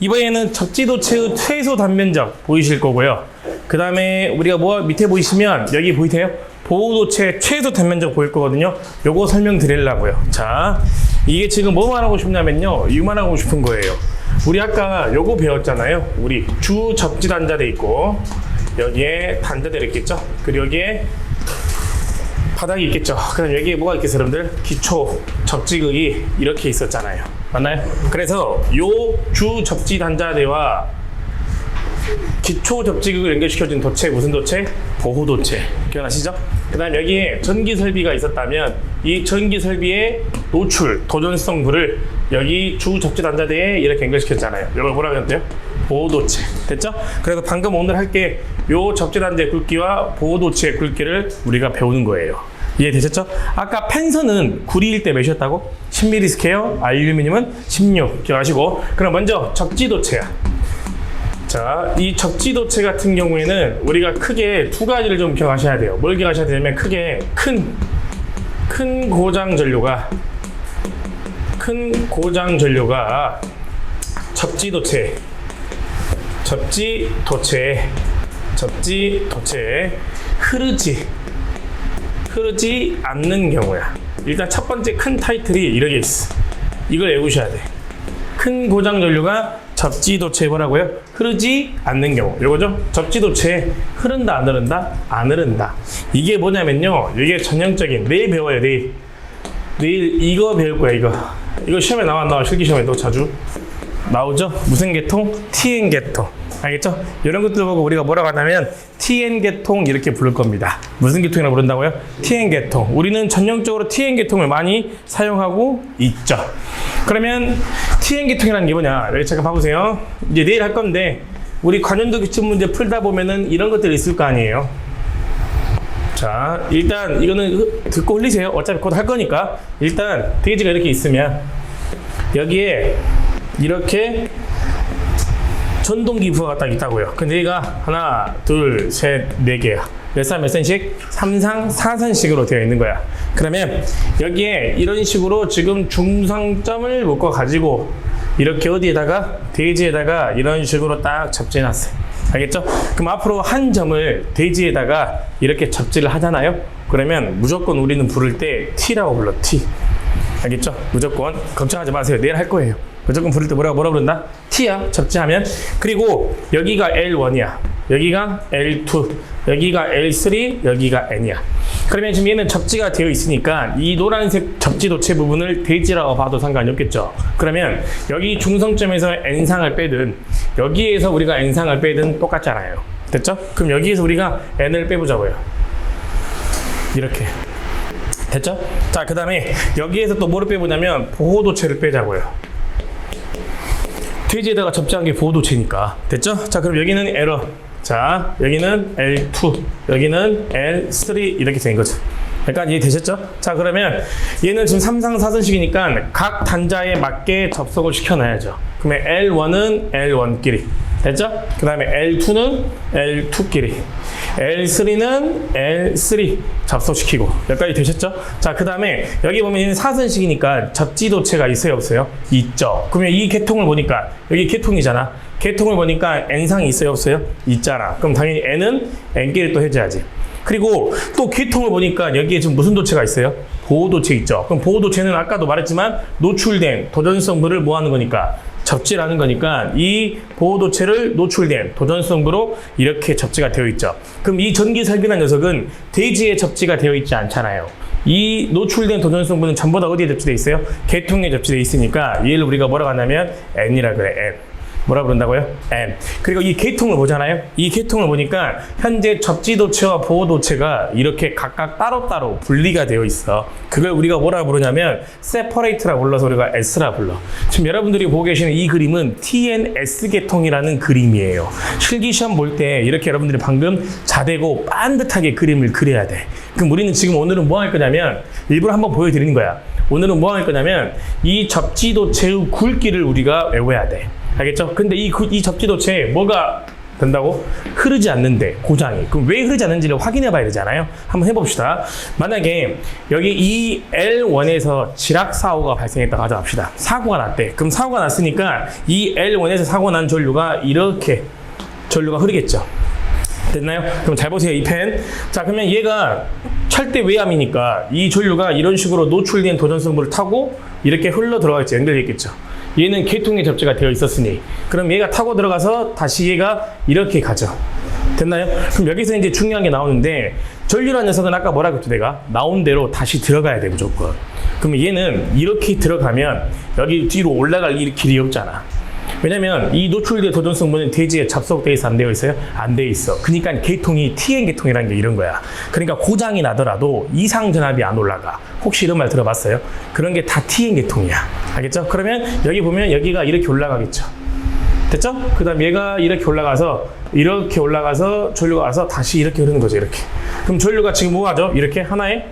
이번에는 접지도체의 최소 단면적 보이실 거고요. 그 다음에 우리가 뭐 밑에 보이시면 여기 보이세요? 보호도체 최소 단면적 보일 거거든요. 요거 설명드리려고요. 자, 이게 지금 뭐 말하고 싶냐면요. 이거 말하고 싶은 거예요. 우리 아까 요거 배웠잖아요. 우리 주 접지 단자대 있고 여기에 단자대 있겠죠? 그리고 여기에 바닥이 있겠죠. 그다음 여기에 뭐가 있겠어요, 여러분들? 기초 접지극이 이렇게 있었잖아요. 맞나요? 그래서 요주 접지 단자대와 기초 접지극을 연결시켜준 도체 무슨 도체? 보호 도체. 기억나시죠? 그 다음 여기에 전기 설비가 있었다면 이 전기 설비의 노출 도전성 불을 여기 주 접지 단자대에 이렇게 연결시켰잖아요. 이걸 뭐라고 했대요? 보호 도체. 됐죠? 그래서 방금 오늘 할 게 요 접지 단자의 굵기와 보호 도체의 굵기를 우리가 배우는 거예요. 이해되셨죠? 아까 펜선은 구리일 때 몇이었다고? 10mm 스퀘어, 알루미늄은 16. 기억하시고. 그럼 먼저 접지도체야. 자, 이 접지도체 같은 경우에는 우리가 크게 두 가지를 좀 기억하셔야 돼요. 뭘 기억하셔야 되냐면 크게 큰, 큰 고장 전류가 큰 고장 전류가 접지도체, 접지도체, 접지도체에 흐르지 흐르지 않는 경우야. 일단 첫 번째 큰 타이틀이 이렇게 있어. 이걸 외우셔야 돼. 큰 고장 전류가 접지도체에 뭐라고요? 흐르지 않는 경우. 요거죠? 접지도체에 흐른다, 안 흐른다? 안 흐른다. 이게 뭐냐면요. 이게 전형적인, 내일 배워요, 내일. 내일 이거 배울 거야, 이거. 이거 시험에 나와, 안 나와, 실기 시험에 또 자주. 나오죠? 무슨 계통? TN 계통. 알겠죠? 이런 것들 보고 우리가 뭐라고 하냐면 TN 계통 이렇게 부를 겁니다. 무슨 계통이라고 부른다고요? TN 계통. 우리는 전형적으로 TN 계통을 많이 사용하고 있죠. 그러면 TN 계통이라는 게 뭐냐? 여기 잠깐 봐보세요. 이제 내일 할 건데 우리 관연도 기출 문제 풀다 보면은 이런 것들이 있을 거 아니에요. 자, 일단 이거는 듣고 흘리세요. 어차피 곧 할 거니까. 일단 페이지가 이렇게 있으면 여기에 이렇게 전동기 부하가 딱 있다고요. 근데 얘가 하나, 둘, 셋, 네 개야. 몇 살, 몇 센씩? 3상, 4선식으로 되어 있는 거야. 그러면 여기에 이런 식으로 지금 중상점을 묶어 가지고 이렇게 어디에다가 대지에다가 이런 식으로 딱 접지해놨어요. 알겠죠? 그럼 앞으로 한 점을 대지에다가 이렇게 접지를 하잖아요. 그러면 무조건 우리는 부를 때 T라고 불러 T. 알겠죠? 무조건 걱정하지 마세요. 내일 할 거예요. 무조건 부를 때 뭐라고 뭐라 부른다? T야 접지하면 그리고 여기가 L1이야. 여기가 L2, 여기가 L3, 여기가 N이야. 그러면 지금 얘는 접지가 되어 있으니까 이 노란색 접지 도체 부분을 대지라고 봐도 상관이 없겠죠. 그러면 여기 중성점에서 N상을 빼든 여기에서 우리가 N상을 빼든 똑같잖아요. 됐죠? 그럼 여기에서 우리가 N을 빼보자고요. 이렇게. 됐죠? 자, 그 다음에 여기에서 또 뭐를 빼보냐면 보호도체를 빼자고요. 돼지에다가 접지한 게 보호도체니까. 됐죠? 자, 그럼 여기는 에러. 자, 여기는 L2, 여기는 L3 이렇게 된 거죠. 약간 이해되셨죠? 자, 그러면 얘는 지금 3상 4선식이니까 각 단자에 맞게 접속을 시켜놔야죠. 그러면 L1은 L1끼리. 됐죠? 그 다음에 L2는 L2끼리. L3는 L3 접속시키고 여기까지 되셨죠? 자, 그 다음에 여기 보면 사선식이니까 접지도체가 있어요, 없어요? 있죠. 그러면 이 계통을 보니까 여기 계통이잖아. 계통을 보니까 N상이 있어요, 없어요? 있잖아. 그럼 당연히 N은 N끼리 또 해줘야지. 그리고 또 계통을 보니까 여기에 지금 무슨 도체가 있어요? 보호도체 있죠. 그럼 보호도체는 아까도 말했지만 노출된 도전성분을 뭐 하는 거니까? 접지라는 거니까 이 보호도체를 노출된 도전성으로 이렇게 접지가 되어 있죠. 그럼 이 전기 설비란 녀석은 대지에 접지가 되어 있지 않잖아요. 이 노출된 도전성분은 전부 다 어디에 접지되어 있어요? 계통에 접지되어 있으니까 얘를 우리가 뭐라고 하냐면 N이라 그래, N. 뭐라 부른다고요? N. 그리고 이 계통을 보잖아요. 이 계통을 보니까 현재 접지도체와 보호도체가 이렇게 각각 따로따로 분리가 되어 있어. 그걸 우리가 뭐라 부르냐면 separate라 불러서 우리가 S라 불러. 지금 여러분들이 보고 계시는 이 그림은 TNS 계통이라는 그림이에요. 실기시험 볼 때 이렇게 여러분들이 방금 자대고 반듯하게 그림을 그려야 돼. 그럼 우리는 지금 오늘은 뭐 할 거냐면 일부러 한번 보여드리는 거야. 오늘은 뭐 할 거냐면 이 접지도체의 굵기를 우리가 외워야 돼. 알겠죠? 근데 이, 그- 이 접지도체에 뭐가 된다고? 흐르지 않는데 고장이. 그럼 왜 흐르지 않는지를 확인해 봐야 되잖아요. 한번 해봅시다. 만약에 여기 이 L1에서 지락 사고가 발생했다고 가져갑시다. 사고가 났대. 그럼 사고가 났으니까 이 L1에서 사고 난 전류가 이렇게 전류가 흐르겠죠. 됐나요? 그럼 잘 보세요, 이 펜. 자, 그러면 얘가 철대 외암이니까 이 전류가 이런 식으로 노출된 도전성물을 타고 이렇게 흘러 들어가겠죠. 연결되겠죠. 얘는 계통의 접지가 되어 있었으니 그럼 얘가 타고 들어가서 다시 얘가 이렇게 가죠. 됐나요? 그럼 여기서 이제 중요한 게 나오는데 전류라는 녀석은 아까 뭐라고 했죠 내가? 나온 대로 다시 들어가야 돼 무조건. 그러면 얘는 이렇게 들어가면 여기 뒤로 올라갈 이 길이 없잖아. 왜냐면 이 노출된 도전 성분은 대지에 접속돼 있어 안 되어 있어요? 안 돼 있어. 그러니까 계통이 TN 계통이라는 게 이런 거야. 그러니까 고장이 나더라도 이상 전압이 안 올라가. 혹시 이런 말 들어봤어요? 그런 게 다 TN 계통이야. 알겠죠? 그러면 여기 보면 여기가 이렇게 올라가겠죠. 됐죠? 그 다음 얘가 이렇게 올라가서 이렇게 올라가서 전류가 와서 다시 이렇게 흐르는 거죠. 이렇게. 그럼 전류가 지금 뭐 하죠? 이렇게 하나의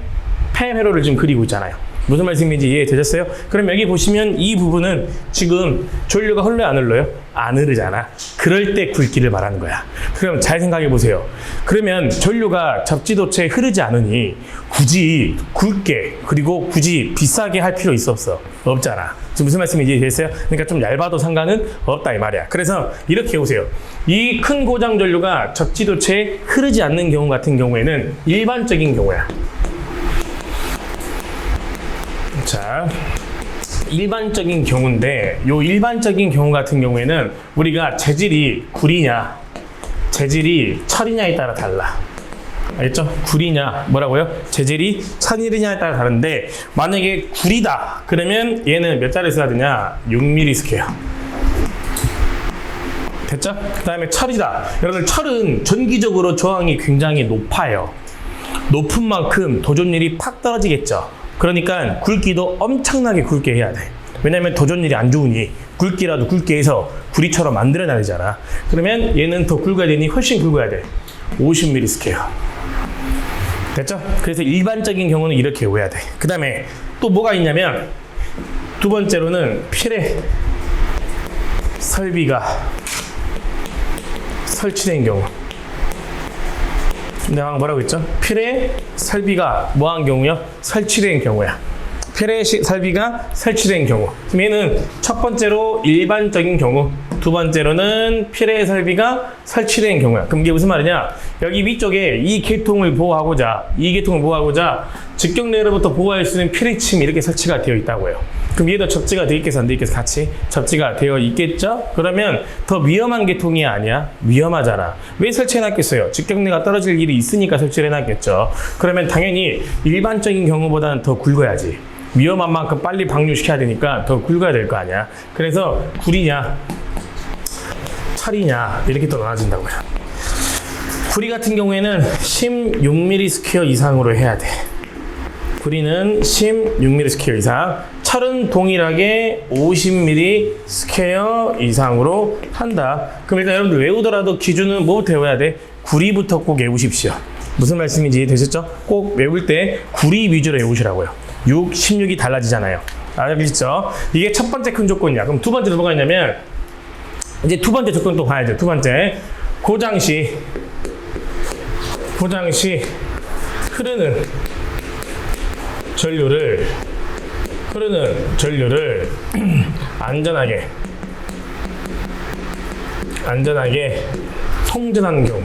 펜 회로를 지금 그리고 있잖아요. 무슨 말씀인지 이해되셨어요? 그럼 여기 보시면 이 부분은 지금 전류가 흘러요 안 흘러요? 안 흐르잖아. 그럴 때 굵기를 말하는 거야. 그럼 잘 생각해 보세요. 그러면 전류가 접지도체에 흐르지 않으니 굳이 굵게 그리고 굳이 비싸게 할 필요 있어 없어? 없잖아. 지금 무슨 말씀인지 이해됐어요? 그러니까 좀 얇아도 상관은 없다 이 말이야. 그래서 이렇게 보세요. 이 큰 고장 전류가 접지도체에 흐르지 않는 경우 같은 경우에는 일반적인 경우야. 자, 일반적인 경우인데 요 일반적인 경우 같은 경우에는 우리가 재질이 구리냐 재질이 철이냐에 따라 달라. 알겠죠? 구리냐 뭐라고요? 재질이 천이냐에 따라 다른데 만약에 구리다 그러면 얘는 몇 자리 써야 되냐? 6mm 스퀘어. 됐죠? 그 다음에 철이다. 여러분 철은 전기적으로 저항이 굉장히 높아요. 높은 만큼 도전율이 팍 떨어지겠죠. 그러니까 굵기도 엄청나게 굵게 해야 돼. 왜냐면 도전율이 안 좋으니 굵기라도 굵게 해서 구리처럼 만들어놔야 되잖아. 그러면 얘는 더 굵어야 되니 훨씬 굵어야 돼. 50mm 스퀘어. 됐죠? 그래서 일반적인 경우는 이렇게 외워야 돼. 그 다음에 또 뭐가 있냐면 두 번째로는 필에 설비가 설치된 경우. 내가 뭐라고 했죠? 필에 설비가 뭐한 경우요? 설치된 경우야. 필에 시- 설비가 설치된 경우. 얘는 첫 번째로 일반적인 경우, 두 번째로는 필에 설비가 설치된 경우야. 그럼 이게 무슨 말이냐? 여기 위쪽에 이 계통을 보호하고자, 이 계통을 보호하고자 직경내로부터 보호할 수 있는 필의침이 이렇게 설치가 되어 있다고요. 그럼 얘도 접지가 되어 있겠어, 안 되어 있겠어? 같이 접지가 되어 있겠죠? 그러면 더 위험한 계통이 아니야? 위험하잖아. 왜 설치해놨겠어요? 직경내가 떨어질 일이 있으니까 설치를 해놨겠죠. 그러면 당연히 일반적인 경우보다는 더 굵어야지. 위험한 만큼 빨리 방류시켜야 되니까 더 굵어야 될 거 아니야. 그래서 구리냐, 철이냐 이렇게 또 나눠진다고요. 구리 같은 경우에는 16mm 스퀘어 이상으로 해야 돼. 구리는 16mm 스퀘어 이상, 철은 동일하게 50mm 스퀘어 이상으로 한다. 그럼 일단 여러분들 외우더라도 기준은 뭐부터 외워야 돼? 구리부터 꼭 외우십시오. 무슨 말씀인지 이해되셨죠? 꼭 외울 때 구리 위주로 외우시라고요. 6, 16이 달라지잖아요. 알겠죠? 이게 첫 번째 큰 조건이야. 그럼 두 번째로 뭐가 있냐면 이제 두 번째 조건 또 봐야죠. 두 번째 고장 시 고장 시 흐르는 전류를 흐르는 전류를 안전하게 안전하게 통전하는 경우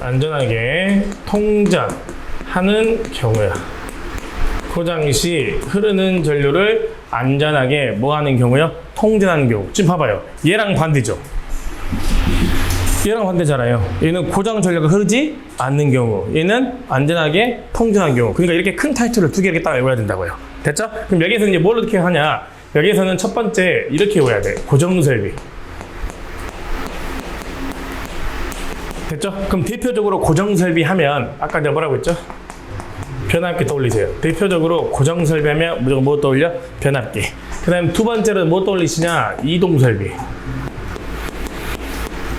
안전하게 통전하는 경우야. 고장 시 흐르는 전류를 안전하게 뭐 하는 경우요? 통전하는 경우. 지금 봐봐요. 얘랑 반대죠. 얘랑 반대잖아요. 얘는 고장 전류가 흐르지 않는 경우. 얘는 안전하게 통전하는 경우. 그러니까 이렇게 큰 타이틀을 두개 이렇게 딱 외워야 된다고요. 됐죠? 그럼 여기서 이제 뭘 어떻게 하냐? 여기에서는 첫 번째 이렇게 외워야 돼. 고정 설비. 됐죠? 그럼 대표적으로 고정 설비 하면 아까 내가 뭐라고 했죠? 변압기 떠올리세요. 대표적으로 고정 설비 하면 무조건 뭐 떠올려? 변압기. 그 다음 두 번째로는 뭐 떠올리시냐? 이동 설비.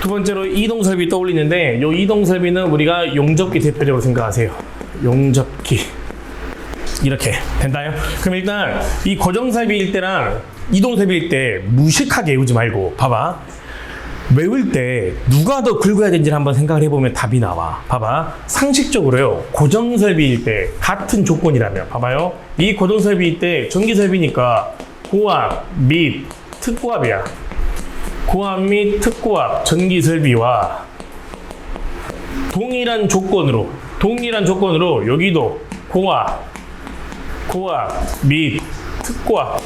두 번째로 이동 설비 떠올리는데 이 이동 설비는 우리가 용접기 대표적으로 생각하세요. 용접기. 이렇게 된다요? 그럼 일단 이 고정 설비일 때랑 이동 설비일 때 무식하게 외우지 말고 봐봐. 외울 때 누가 더 굵어야 되는지를 한번 생각을 해보면 답이 나와. 봐봐. 상식적으로요. 고정설비일 때 같은 조건이라면 봐봐요. 이 고정설비일 때 전기설비니까 고압 및 특고압이야. 고압 및 특고압 전기 설비와 동일한 조건으로 동일한 조건으로 여기도 고압 고압 및 특고압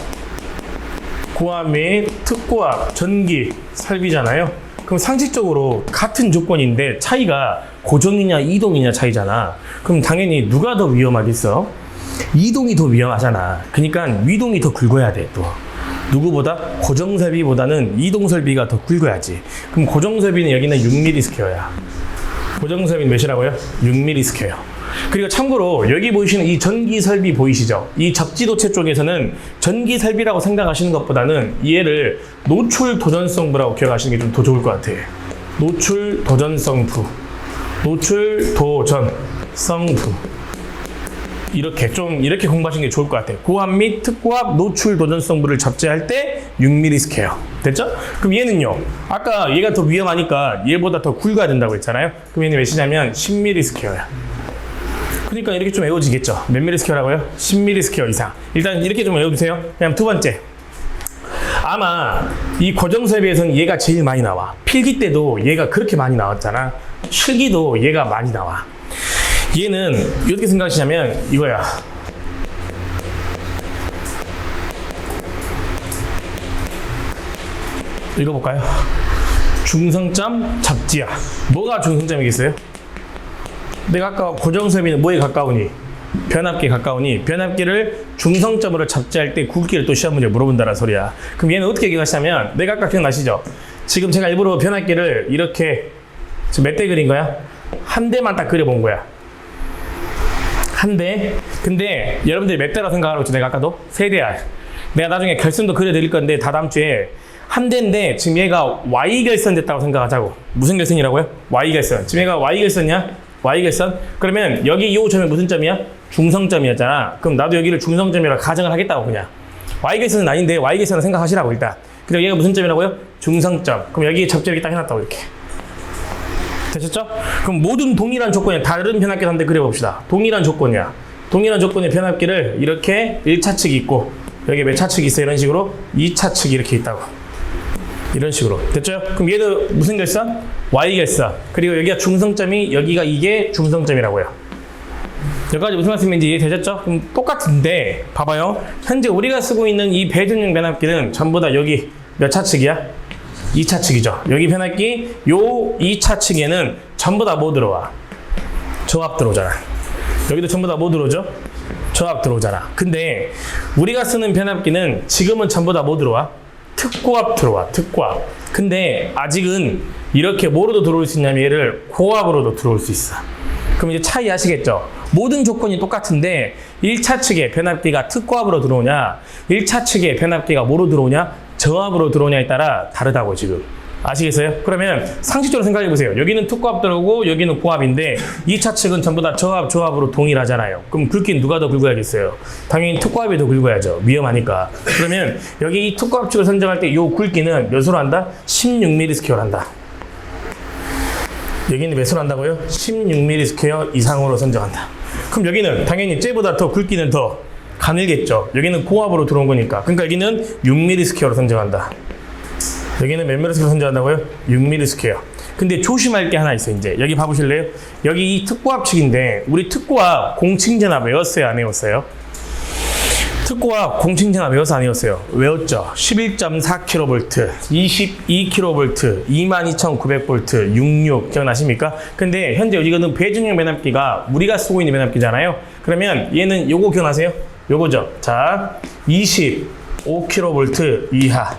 고압 및 특고압 전기 설비잖아요. 그럼 상식적으로 같은 조건인데 차이가 고정이냐 이동이냐 차이잖아. 그럼 당연히 누가 더 위험하겠어? 이동이 더 위험하잖아. 그러니까 위동이 더 굵어야 돼 또. 누구보다 고정 설비보다는 이동 설비가 더 굵어야지. 그럼 고정 설비는 여기는 6mm 스퀘어야. 고정 설비는 몇이라고요? 6mm 스퀘어. 그리고 참고로 여기 보이시는 이 전기 설비 보이시죠? 이 적지도체 쪽에서는 전기 설비라고 생각하시는 것보다는 얘를 노출 도전성부라고 기억하시는 게 좀 더 좋을 것 같아. 노출 도전성부. 노출 도전성부. 이렇게 좀 이렇게 공부하시는 게 좋을 것 같아요. 고압 및 특고압 노출 도전성부를 잡지할 때 6mm 스퀘어. 됐죠? 그럼 얘는요. 아까 얘가 더 위험하니까 얘보다 더 굵어야 된다고 했잖아요. 그럼 얘는 몇이냐면 10mm 스퀘어야. 그러니까 이렇게 좀 외워지겠죠. 몇 미리 스퀘어라고요? 10mm 스퀘어 이상. 일단 이렇게 좀 외워주세요. 그냥 두 번째. 아마 이 고정설비에서는 얘가 제일 많이 나와. 필기 때도 얘가 그렇게 많이 나왔잖아. 실기도 얘가 많이 나와. 얘는 어떻게 생각하시냐면 이거야. 읽어볼까요? 중성점 잡지야. 뭐가 중성점이겠어요? 내가 아까 고정설비는 뭐에 가까우니? 변압기에 가까우니 변압기를 중성점으로 잡지할 때 굵기를 또 시험 문제 물어본다는 소리야. 그럼 얘는 어떻게 기억하시냐면 내가 아까 기억나시죠? 지금 제가 일부러 변압기를 이렇게 몇 대 그린 거야? 한 대만 딱 그려본 거야. 한 대. 근데 여러분들이 몇 대라고 생각하라고 했죠? 내가 아까도? 세 대야. 내가 나중에 결선도 그려드릴 건데 다 다음 주에 한 대인데 지금 얘가 Y 결선 됐다고 생각하자고. 무슨 결선이라고요? Y 결선. 지금 얘가 Y 결선이야? Y 결선? 그러면 여기 이 점이 무슨 점이야? 중성점이었잖아. 그럼 나도 여기를 중성점이라 가정을 하겠다고 그냥. Y 결선은 아닌데 Y 결선을 생각하시라고 일단. 그리고 얘가 무슨 점이라고요? 중성점. 그럼 여기 접지력이 딱 해놨다고 이렇게. 되셨죠? 그럼 모든 동일한 조건이 다른 변압기 한대 그려봅시다. 동일한 조건이야. 동일한 조건의 변압기를 이렇게 1차 측이 있고 여기 몇 차 측이 있어 이런 식으로 2차 측이 이렇게 있다고. 이런 식으로 됐죠? 그럼 얘도 무슨 결선? Y 결선. 그리고 여기가 중성점이 여기가 이게 중성점이라고요. 여기까지 무슨 말씀인지 이해되셨죠? 그럼 똑같은데 봐봐요. 현재 우리가 쓰고 있는 이 배전용 변압기는 전부 다 여기 몇 차측이야? 2차 측이죠. 여기 변압기 요 2차 측에는 전부 다 뭐 들어와? 저압 들어오잖아. 여기도 전부 다 뭐 들어오죠? 저압 들어오잖아. 근데 우리가 쓰는 변압기는 지금은 전부 다 뭐 들어와? 특고압 들어와. 특고압. 근데 아직은 이렇게 뭐로도 들어올 수 있냐면 얘를 고압으로도 들어올 수 있어. 그럼 이제 차이 아시겠죠? 모든 조건이 똑같은데 1차 측에 변압기가 특고압으로 들어오냐 1차 측에 변압기가 뭐로 들어오냐 저압으로 들어오냐에 따라 다르다고 지금 아시겠어요? 그러면 상식적으로 생각해 보세요 여기는 특고압 들어오고 여기는 고압인데 2차 측은 전부 다 저압 조압으로 동일하잖아요 그럼 굵기는 누가 더 굵어야겠어요? 당연히 특고압이 더 굵어야죠 위험하니까 그러면 여기 이 특고압 측을 선정할 때 이 굵기는 몇으로 한다? 16mm 스퀘어로 한다 여기는 몇으로 한다고요? 16mm 스퀘어 이상으로 선정한다. 그럼 여기는 당연히 쟤보다 더 굵기는 더 가늘겠죠. 여기는 고압으로 들어온 거니까. 그러니까 여기는 6mm 스퀘어로 선정한다. 여기는 몇 mm 스퀘어 선정한다고요? 6mm 스퀘어. 근데 조심할 게 하나 있어 이제 여기 봐보실래요? 여기 이 특고압 측인데 우리 특고압 공칭전압 외웠어요 안 외웠어요? 특고압 공칭전압 외워서 안 외웠어요. 외웠죠. 11.4kV, 22kV, 22,900V, 66 기억나십니까? 근데 현재 이거는 배준용 변압기가 우리가 쓰고 있는 변압기잖아요. 그러면 얘는 요거 기억나세요? 요거죠. 자, 25kV 이하,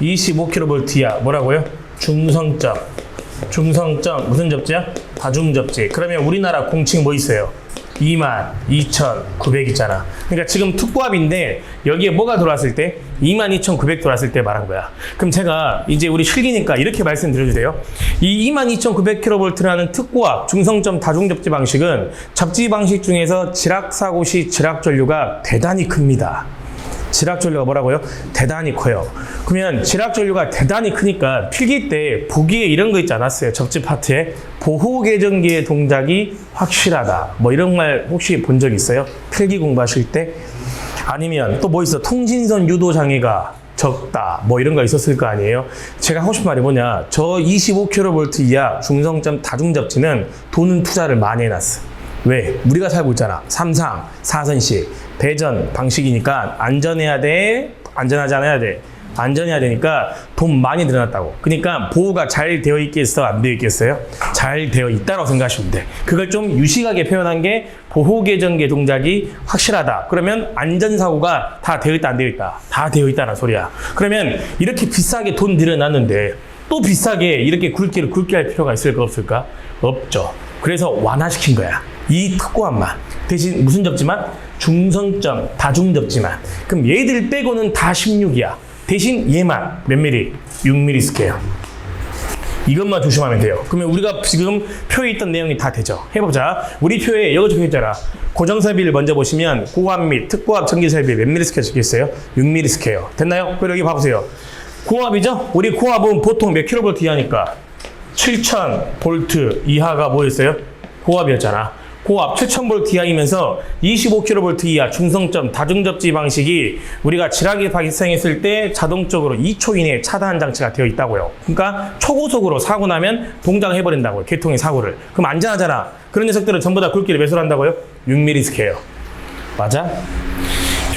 25kV 이하 뭐라고요? 중성점. 중성점 무슨 접지야? 다중 접지. 그러면 우리나라 공칭 뭐 있어요? 22,900 있잖아. 그러니까 지금 특고압인데 여기에 뭐가 들어왔을 때 22,900 들어왔을 때 말한 거야. 그럼 제가 이제 우리 실기니까 이렇게 말씀드려도 돼요. 이 22,900kV라는 특고압 중성점 다중접지 방식은 접지 방식 중에서 지락 사고 시 지락 전류가 대단히 큽니다. 지락 전류가 뭐라고요? 대단히 커요. 그러면 지락 전류가 대단히 크니까 필기 때 보기에 이런 거 있지 않았어요? 접지 파트에 보호 계정기의 동작이 확실하다. 뭐 이런 말 혹시 본 적 있어요? 필기 공부하실 때? 아니면 또 뭐 있어? 통신선 유도 장애가 적다. 뭐 이런 거 있었을 거 아니에요? 제가 하고 싶은 말이 뭐냐? 저 25kV 이하 중성점 다중접지는 돈은 투자를 많이 해놨어. 왜? 우리가 살고 있잖아. 삼상, 사선식, 대전 방식이니까 안전해야 돼. 안전하지 않아야 돼. 안전해야 되니까 돈 많이 들어놨다고. 그러니까 보호가 잘 되어 있겠어? 안 되어 있겠어요? 잘 되어 있다고 생각하시면 돼. 그걸 좀 유식하게 표현한 게 보호 계정계 동작이 확실하다. 그러면 안전사고가 다 되어 있다, 안 되어 있다? 다 되어 있다는 소리야. 그러면 이렇게 비싸게 돈 들여놨는데 또 비싸게 이렇게 굵기를 굵게 할 필요가 있을까 없을까? 없죠. 그래서 완화시킨 거야. 이 특고함만. 대신 무슨 접지만? 중성점, 다중 접지만. 그럼 얘들 빼고는 다 16이야. 대신 얘만 몇 미리? 6mm 스케어. 이것만 조심하면 돼요. 그러면 우리가 지금 표에 있던 내용이 다 되죠. 해보자. 우리 표에 여기 적혀 있잖아. 고정설비를 먼저 보시면 고압 및 특고압 전기설비 몇 미리 스케어 적혀 있어요? 6mm 스케어. 됐나요? 그리고 여기 봐보세요. 고압이죠? 우리 고압은 보통 몇 킬로볼트 이하니까 7000 볼트 이하가 뭐였어요? 고압이었잖아. 고압 7000V 이하이면서 25kV 이하 중성점 다중접지 방식이 우리가 지락이 발생했을 때 자동적으로 2초 이내에 차단 장치가 되어 있다고요. 그러니까 초고속으로 사고 나면 동작을 해버린다고요. 개통의 사고를. 그럼 안전하잖아. 그런 녀석들은 전부 다 굵기를 몇으로 한다고요? 6mm 스케어. 맞아?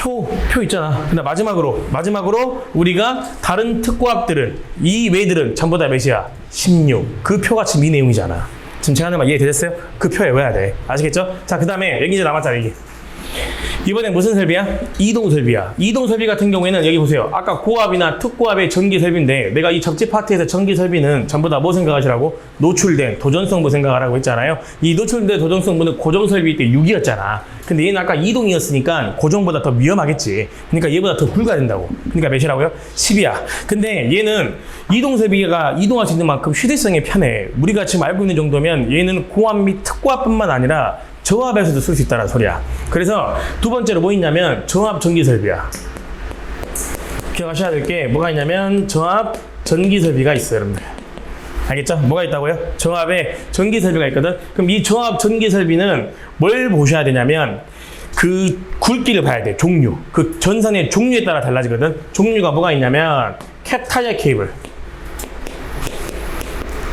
표, 표 있잖아. 근데 마지막으로, 마지막으로 우리가 다른 특고압들은, 이 외들은 전부 다 몇이야? 16. 그 표같이 미 내용이잖아. 지금 제가 하는 말 이해되셨어요? 그 표 외워야 돼. 아시겠죠? 자, 그 다음에 여기 이제 남았잖아, 여기. 이번엔 무슨 설비야? 이동 설비야. 이동 설비 같은 경우에는 여기 보세요. 아까 고압이나 특고압의 전기 설비인데 내가 이 접지 파트에서 전기 설비는 전부 다 뭐 생각하시라고? 노출된 도전성부 생각하라고 했잖아요. 이 노출된 도전성부는 고정 설비 때 6이었잖아. 근데 얘는 아까 이동이었으니까 고정보다 더 위험하겠지. 그러니까 얘보다 더 굵어야 된다고. 그러니까 몇이라고요? 10이야. 근데 얘는 이동 설비가 이동할 수 있는 만큼 휴대성이 편해. 우리가 지금 알고 있는 정도면 얘는 고압 및 특고압뿐만 아니라 저압에서도 쓸 수 있다는 소리야. 그래서 두 번째로 뭐 있냐면 저압 전기 설비야. 기억하셔야 될 게 뭐가 있냐면 저압 전기 설비가 있어요, 여러분들. 알겠죠? 뭐가 있다고요? 저압에 전기 설비가 있거든. 그럼 이 저압 전기 설비는 뭘 보셔야 되냐면 그 굵기를 봐야 돼. 종류. 그 전선의 종류에 따라 달라지거든. 종류가 뭐가 있냐면 캡 타이어 케이블.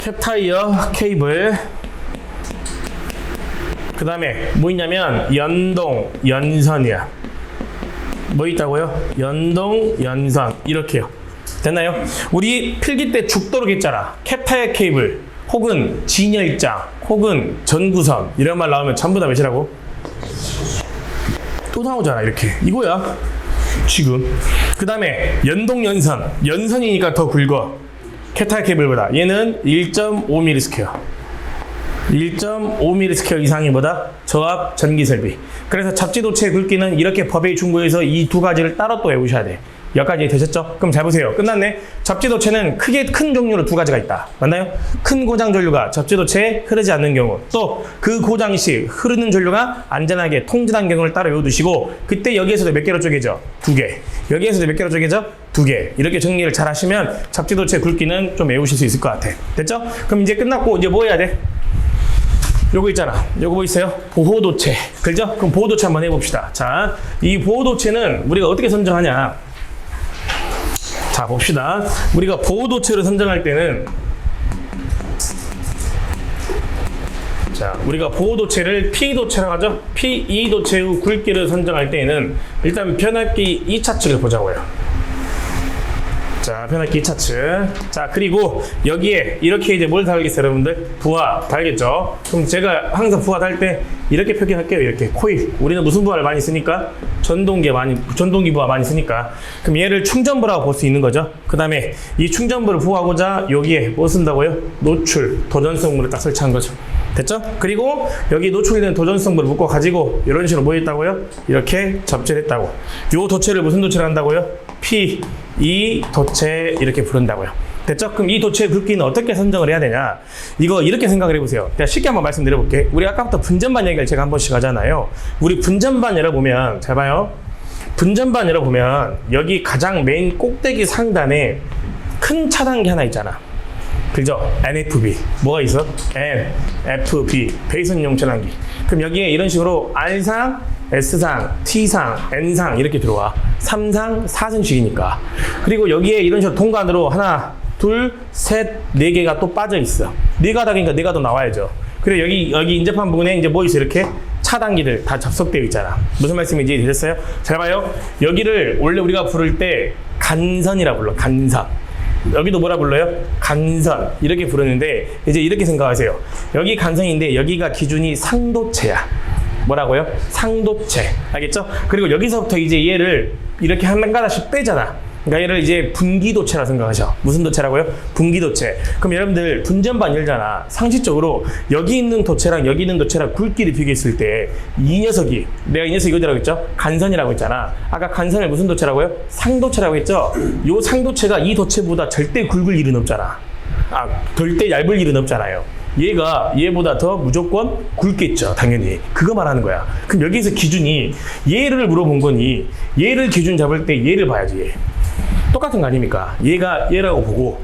캡 타이어 케이블. 그 다음에 뭐 있냐면 연동, 연선이야. 뭐 있다고요? 연동, 연선 이렇게요. 됐나요? 우리 필기 때 죽도록 했잖아. 캡타이어 케이블 혹은 진열장 혹은 전구선 이런 말 나오면 전부 다 몇이라고? 또 나오잖아 이렇게 이거야 지금 그 다음에 연동 연선 연선이니까 더 굵어 캡타이어 케이블보다 얘는 1.5mm 스퀘어 1.5mm 스퀘어 이상이 뭐다? 저압 전기 설비. 그래서 잡지도체 굵기는 이렇게 법의 중고에서 이 두 가지를 따로 또 외우셔야 돼. 여기까지 되셨죠? 그럼 잘 보세요. 끝났네. 접지도체는 크게 큰 종류로 두 가지가 있다. 맞나요? 큰 고장 전류가 접지도체에 흐르지 않는 경우, 또 그 고장 시 흐르는 전류가 안전하게 통진한 경우를 따로 외워두시고, 그때 여기에서도 몇 개로 쪼개져? 두 개. 여기에서도 몇 개로 쪼개져? 두 개. 이렇게 정리를 잘 하시면 접지도체 굵기는 좀 외우실 수 있을 것 같아. 됐죠? 그럼 이제 끝났고, 이제 뭐 해야 돼? 요거 있잖아. 요거 뭐 있어요? 보호도체. 그죠? 그럼 보호도체 한번 해봅시다. 자, 이 보호도체는 우리가 어떻게 선정하냐? 자, 봅시다. 우리가 보호도체를 선정할 때는 자, 우리가 보호도체를 P도체라고 하죠? PE 도체 후 굵기를 선정할 때에는 일단 변압기 2차측을 보자고요. 자, 변압기 2차측. 자, 그리고 여기에 이렇게 이제 뭘 달겠어요, 여러분들? 부하 달겠죠? 그럼 제가 항상 부하 달 때 이렇게 표기할게요, 이렇게. 코일. 우리는 무슨 부하를 많이 쓰니까? 전동기 많이, 전동기 부하 많이 쓰니까. 그럼 얘를 충전부라고 볼 수 있는 거죠. 그 다음에 이 충전부를 부하고자 여기에 뭐 쓴다고요? 노출, 도전성물을 딱 설치한 거죠. 됐죠? 그리고 여기 노출된 도전성물을 묶어 가지고 이런 식으로 뭐 했다고요? 이렇게 접지를 했다고. 요 도체를 무슨 도체를 한다고요? P, 이 도체 이렇게 부른다고요. 됐죠? 그럼 이 도체의 굵기는 어떻게 선정을 해야 되냐? 이거 이렇게 생각을 해보세요. 제가 쉽게 한번 말씀드려볼게. 우리 아까부터 분전반 얘기를 제가 한 번씩 하잖아요. 우리 분전반 열어보면 잘 봐요. 분전반이라 보면 여기 가장 메인 꼭대기 상단에 큰 차단기 하나 있잖아. 그죠? NFB. 뭐가 있어? N, F, B. 배선용 차단기. 그럼 여기에 이런 식으로 R상, S상, T상, N상 이렇게 들어와. 3상, 4승식이니까. 그리고 여기에 이런 식으로 통관으로 하나, 둘, 셋, 네 개가 또 빠져 있어. 네 가닥이니까 네 가닥 나와야죠. 그리고 여기, 여기 인접한 부분에 이제 뭐 있어? 이렇게 차단기들 다 접속되어 있잖아. 무슨 말씀인지 이해되셨어요? 잘 봐요. 여기를 원래 우리가 부를 때 간선이라 불러. 간선. 여기도 뭐라 불러요? 간선 이렇게 부르는데 이제 이렇게 생각하세요. 여기 간선인데 여기가 기준이 상도체야. 뭐라고요? 상도체. 알겠죠? 그리고 여기서부터 이제 얘를 이렇게 한 가닥씩 빼잖아. 그러니까 얘를 이제 분기도체라 생각하셔. 무슨 도체라고요? 분기도체. 그럼 여러분들 분전반 열잖아. 상식적으로 여기 있는 도체랑 여기 있는 도체랑 굵기를 비교했을 때 이 녀석이 내가 이 녀석 이거라고 했죠? 간선이라고 했잖아. 아까 간선을 무슨 도체라고요? 상도체라고 했죠? 요 상도체가 이 도체보다 절대 굵을 일은 없잖아. 아, 절대 얇을 일은 없잖아요. 얘가 얘보다 더 무조건 굵겠죠, 당연히. 그거 말하는 거야. 그럼 여기서 기준이 얘를 물어본 거니 얘를 기준 잡을 때 얘를 봐야지. 얘. 똑같은 거 아닙니까? 얘가 얘라고 보고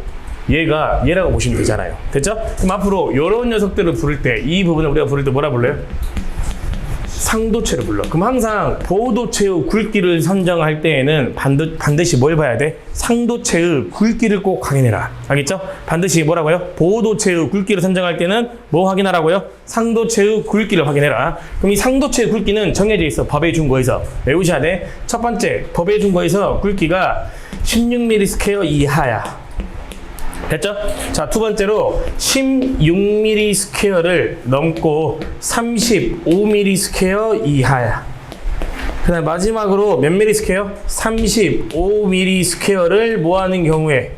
얘가 얘라고 보시면 되잖아요. 됐죠? 그럼 앞으로 이런 녀석들을 부를 때 이 부분을 우리가 부를 때 뭐라 불러요? 상도체를 불러. 그럼 항상 보도체의 굵기를 선정할 때에는 반드, 반드시 뭘 봐야 돼? 상도체의 굵기를 꼭 확인해라. 알겠죠? 반드시 뭐라고요? 보도체의 굵기를 선정할 때는 뭐 확인하라고요? 상도체의 굵기를 확인해라. 그럼 이 상도체의 굵기는 정해져 있어. 법에 준 거에서. 외우셔야 돼. 첫 번째, 법에 준 거에서 굵기가 16mm 스퀘어 이하야. 됐죠? 자, 두 번째로 16mm 스퀘어를 넘고 35mm 스퀘어 이하야. 그 다음 마지막으로 몇 미리 스퀘어? 35mm 스퀘어를 뭐하는 경우에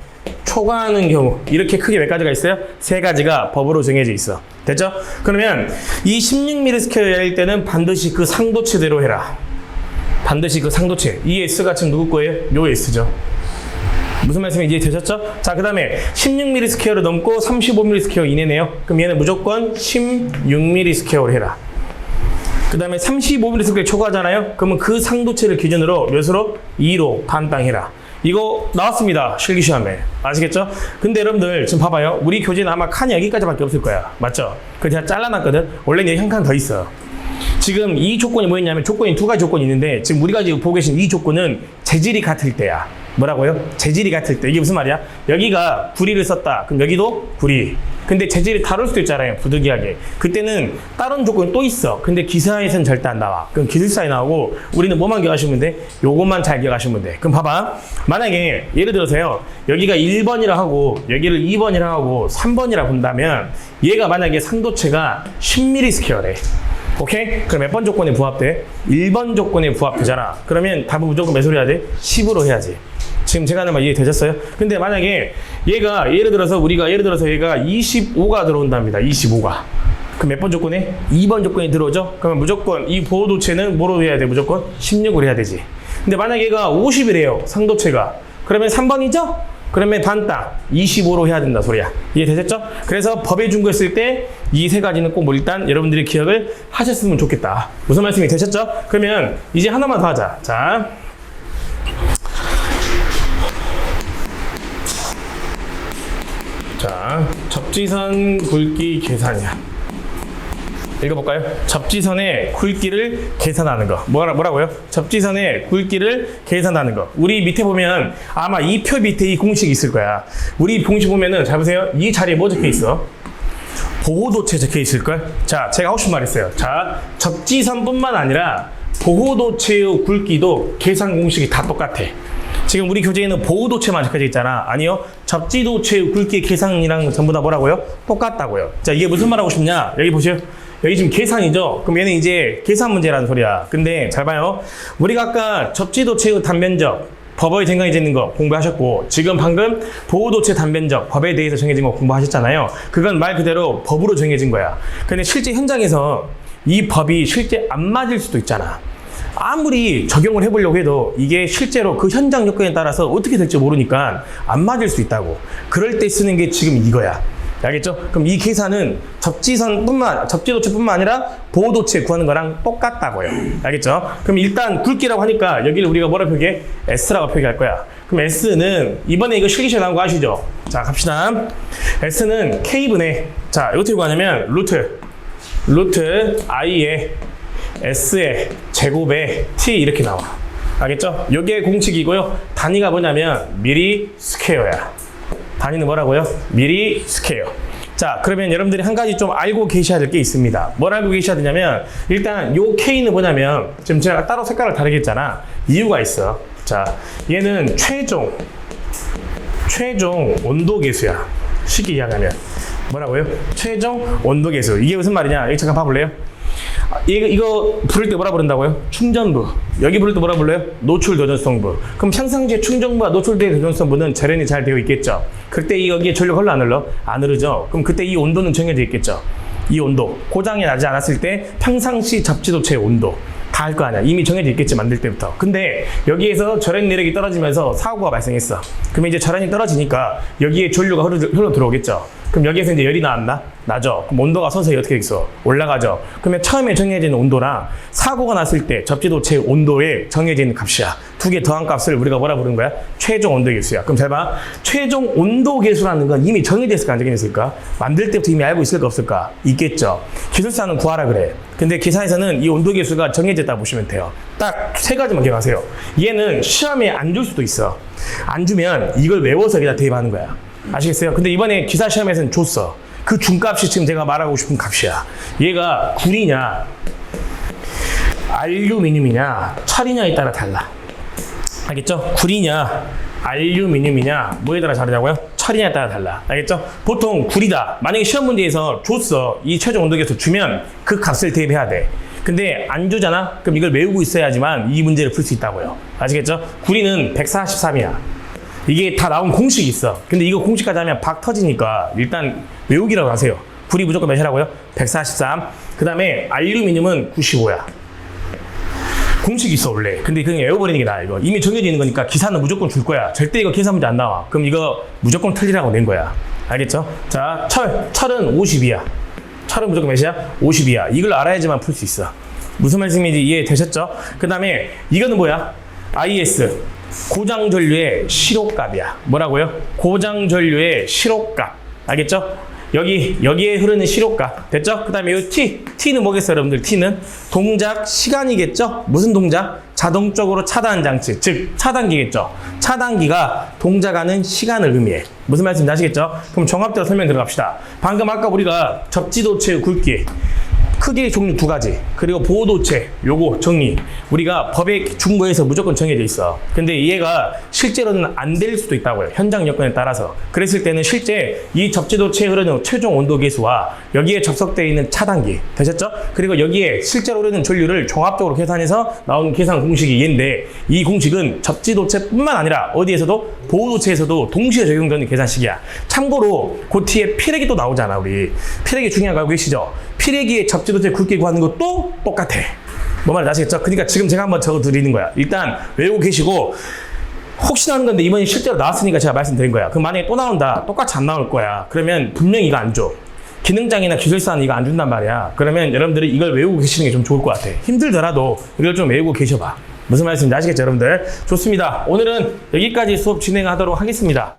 초과하는 경우 이렇게 크게 몇 가지가 있어요? 세 가지가 법으로 정해져 있어. 됐죠? 그러면 이 16mm 스퀘어일 때는 반드시 그 상도체대로 해라. 반드시 그 상도체. 이 S가 지금 누구 거예요? 요 S죠. 무슨 말씀인지 이해되셨죠? 자, 그 다음에 16mm 스퀘어를 넘고 35mm 스퀘어 이내네요. 그럼 얘는 무조건 16mm 스퀘어를 해라. 그 다음에 35mm 스퀘어 초과하잖아요? 그러면 그 상도체를 기준으로 몇으로? 2로 반땅해라. 이거 나왔습니다. 실기시험에. 아시겠죠? 근데 여러분들 지금 봐봐요. 우리 교재는 아마 칸이 여기까지밖에 없을 거야. 맞죠? 그래서 제가 잘라놨거든. 원래는 여기 한 칸 더 있어. 지금 이 조건이 뭐였냐면 조건이 두 가지 조건이 있는데 지금 우리가 지금 보고 계신 이 조건은 재질이 같을 때야. 뭐라고요? 재질이 같을 때. 이게 무슨 말이야? 여기가 구리를 썼다. 그럼 여기도 구리. 근데 재질이 다를 수도 있잖아요. 부득이하게. 그때는 다른 조건이 또 있어. 근데 기사에서는 절대 안 나와. 그럼 기술사에 나오고 우리는 뭐만 기억하시면 돼? 요것만 잘 기억하시면 돼. 그럼 봐봐. 만약에 예를 들어서요. 여기가 1번이라 하고 여기를 2번이라 하고 3번이라 본다면 얘가 만약에 상도체가 10mm 스퀘어래. 오케이? 그럼 몇 번 조건에 부합돼? 1번 조건에 부합되잖아. 그러면 답은 무조건 몇 소리 해야 돼? 10으로 해야지. 지금 제가 하는 말 이해되셨어요? 근데 만약에 얘가 예를 들어서 우리가 예를 들어서 얘가 25가 들어온답니다. 25가. 그럼 몇 번 조건에? 2번 조건이 들어오죠? 그러면 무조건 이 보호도체는 뭐로 해야 돼? 무조건 16으로 해야 되지. 근데 만약에 얘가 50이래요. 상도체가. 그러면 3번이죠? 그러면 반땅 25로 해야 된다 소리야. 이해되셨죠? 그래서 법에 준거 있을 때 이 세 가지는 꼭 뭐 일단 여러분들이 기억을 하셨으면 좋겠다. 무슨 말씀이 되셨죠? 그러면 이제 하나만 더 하자. 자. 자, 접지선 굵기 계산이야. 읽어볼까요? 접지선의 굵기를 계산하는 거. 뭐라, 뭐라고요? 접지선의 굵기를 계산하는 거. 우리 밑에 보면 아마 이 표 밑에 이 공식이 있을 거야. 우리 공식 보면은 잘 보세요. 이 자리에 뭐 적혀 있어? 보호도체 적혀 있을걸? 자, 제가 하고 싶은 말 있어요. 자, 접지선뿐만 아니라 보호도체의 굵기도 계산 공식이 다 똑같아. 지금 우리 교재에는 보호도체만 적혀져 있잖아. 아니요. 접지도체의 굵기 계산이랑 전부 다 뭐라고요? 똑같다고요. 자, 이게 무슨 말 하고 싶냐? 여기 보세요. 여기 지금 계산이죠? 그럼 얘는 이제 계산 문제라는 소리야. 근데 잘 봐요. 우리가 아까 접지도체의 단면적, 법에 정해져 있는 거 공부하셨고, 지금 방금 보호도체 단면적, 법에 대해서 정해진 거 공부하셨잖아요. 그건 말 그대로 법으로 정해진 거야. 근데 실제 현장에서 이 법이 실제 안 맞을 수도 있잖아. 아무리 적용을 해보려고 해도 이게 실제로 그 현장 요건에 따라서 어떻게 될지 모르니까 안 맞을 수 있다고. 그럴 때 쓰는 게 지금 이거야. 알겠죠? 그럼 이 계산은 접지선뿐만 접지도체뿐만 아니라 보호도체 구하는 거랑 똑같다고요. 알겠죠? 그럼 일단 굵기라고 하니까 여기를 우리가 뭐라 표기해? S라고 표기할 거야. 그럼 S는 이번에 이거 실기시에 나온 거 아시죠? 자 갑시다. S는 K분의 자 이거 어떻게 구하냐면 루트 루트 i의 s의 제곱에 t 이렇게 나와. 알겠죠? 이게 공식이고요. 단위가 뭐냐면 미리 스퀘어야. 단위는 뭐라고요? 미리 스퀘어. 자, 그러면 여러분들이 한 가지 좀 알고 계셔야 될 게 있습니다. 뭘 알고 계셔야 되냐면 일단 요 K는 뭐냐면 지금 제가 따로 색깔을 다르게 했잖아. 이유가 있어. 자, 얘는 최종 최종 온도 계수야. 쉽게 이야기하면 뭐라고요? 최종 온도 계수. 이게 무슨 말이냐? 여기 잠깐 봐볼래요? 아, 이거, 이거 부를 때 뭐라 부른다고요? 충전부. 여기 부를 때 뭐라 불러요? 노출 도전성부. 그럼 평상시에 충전부와 노출된 도전성부는 절연이 잘 되어 있겠죠. 그때 이 여기에 전력 흘러 안 흘러? 안 흐르죠. 그럼 그때 이 온도는 정해져 있겠죠. 이 온도. 고장이 나지 않았을 때 평상시 접지도체의 온도. 다 할 거 아니야. 이미 정해져 있겠지, 만들 때부터. 근데 여기에서 절연 내력이 떨어지면서 사고가 발생했어. 그러면 이제 절연이 떨어지니까 여기에 전류가 흐르, 흘러 들어오겠죠. 그럼 여기에서 이제 열이 나왔나? 나죠. 그럼 온도가 서서히 어떻게 되겠어? 올라가죠. 그러면 처음에 정해진 온도랑 사고가 났을 때 접지도체 온도에 정해진 값이야. 두 개 더한 값을 우리가 뭐라 부르는 거야? 최종 온도 계수야. 그럼 잘 봐. 최종 온도 계수라는 건 이미 정해져 있을까 안 정해져 있을까? 만들 때부터 이미 알고 있을까 없을까? 있겠죠. 기술사는 구하라 그래. 근데 기사에서는 이 온도 계수가 정해졌다 보시면 돼요. 딱 세 가지만 기억하세요. 얘는 시험에 안 줄 수도 있어. 안 주면 이걸 외워서 여기다 대입하는 거야. 아시겠어요? 근데 이번에 기사 시험에서는 줬어. 그 중값이 지금 제가 말하고 싶은 값이야. 얘가 굴이냐, 알루미늄이냐, 철이냐에 따라 달라. 알겠죠? 굴이냐, 알루미늄이냐, 뭐에 따라 다르냐고요? 철이냐에 따라 달라. 알겠죠? 보통 굴이다. 만약에 시험 문제에서 줬어. 이 최종 온도계에서 주면 그 값을 대입해야 돼. 근데 안 주잖아? 그럼 이걸 외우고 있어야지만 이 문제를 풀 수 있다고요. 아시겠죠? 굴이는 143이야. 이게 다 나온 공식이 있어. 근데 이거 공식까지 하면 박 터지니까 일단 외우기라고 하세요. 굴이 무조건 몇이라고요? 143. 그 다음에 알루미늄은 95야. 공식이 있어 원래. 근데 그냥 외워버리는 게 나아 이거. 이미 정해져 있는 거니까 기사는 무조건 줄 거야. 절대 이거 계산 문제 안 나와. 그럼 이거 무조건 틀리라고 낸 거야. 알겠죠? 자, 철. 철은 50이야. 철은 무조건 몇이야? 50이야. 이걸 알아야지만 풀 수 있어. 무슨 말씀인지 이해되셨죠? 그 다음에 이거는 뭐야? IS. 고장 전류의 시로값이야. 뭐라고요? 고장 전류의 시로값. 알겠죠? 여기 여기에 흐르는 시로값 됐죠? 그 다음에 이 T T는 뭐겠어요, 여러분들? T는 동작 시간이겠죠? 무슨 동작? 자동적으로 차단 장치, 즉 차단기겠죠. 차단기가 동작하는 시간을 의미해. 무슨 말씀인지 아시겠죠? 그럼 종합적으로 설명 들어갑시다. 방금 아까 우리가 접지도체 굵기 크기 종류 두 가지. 그리고 보호도체 요거 정리. 우리가 법의 중부에서 무조건 정해져 있어. 근데 얘가 실제로는 안 될 수도 있다고요 현장 여건에 따라서. 그랬을 때는 실제 이 접지도체에 흐르는 최종 온도 계수와 여기에 접속되어 있는 차단기 되셨죠? 그리고 여기에 실제로 흐르는 전류를 종합적으로 계산해서 나오는 계산 공식이 얘인데 이 공식은 접지도체뿐만 아니라 어디에서도 보호도체에서도 동시에 적용되는 계산식이야. 참고로 그 뒤에 피레기 또 나오잖아 우리. 피레기 중요한 거 알고 계시죠? 피레기의 접지도체 굵기 구하는 것도 똑같아. 뭐 말인지 아시겠죠? 그러니까 지금 제가 한번 적어 드리는 거야. 일단 외우고 계시고 혹시나 하는 건데 이번에 실제로 나왔으니까 제가 말씀드린 거야. 그럼 만약에 또 나온다. 똑같이 안 나올 거야. 그러면 분명히 이거 안 줘. 기능장이나 기술사는 이거 안 준단 말이야. 그러면 여러분들이 이걸 외우고 계시는 게 좀 좋을 것 같아. 힘들더라도 이걸 좀 외우고 계셔봐. 무슨 말씀인지 아시겠죠, 여러분들? 좋습니다. 오늘은 여기까지 수업 진행하도록 하겠습니다.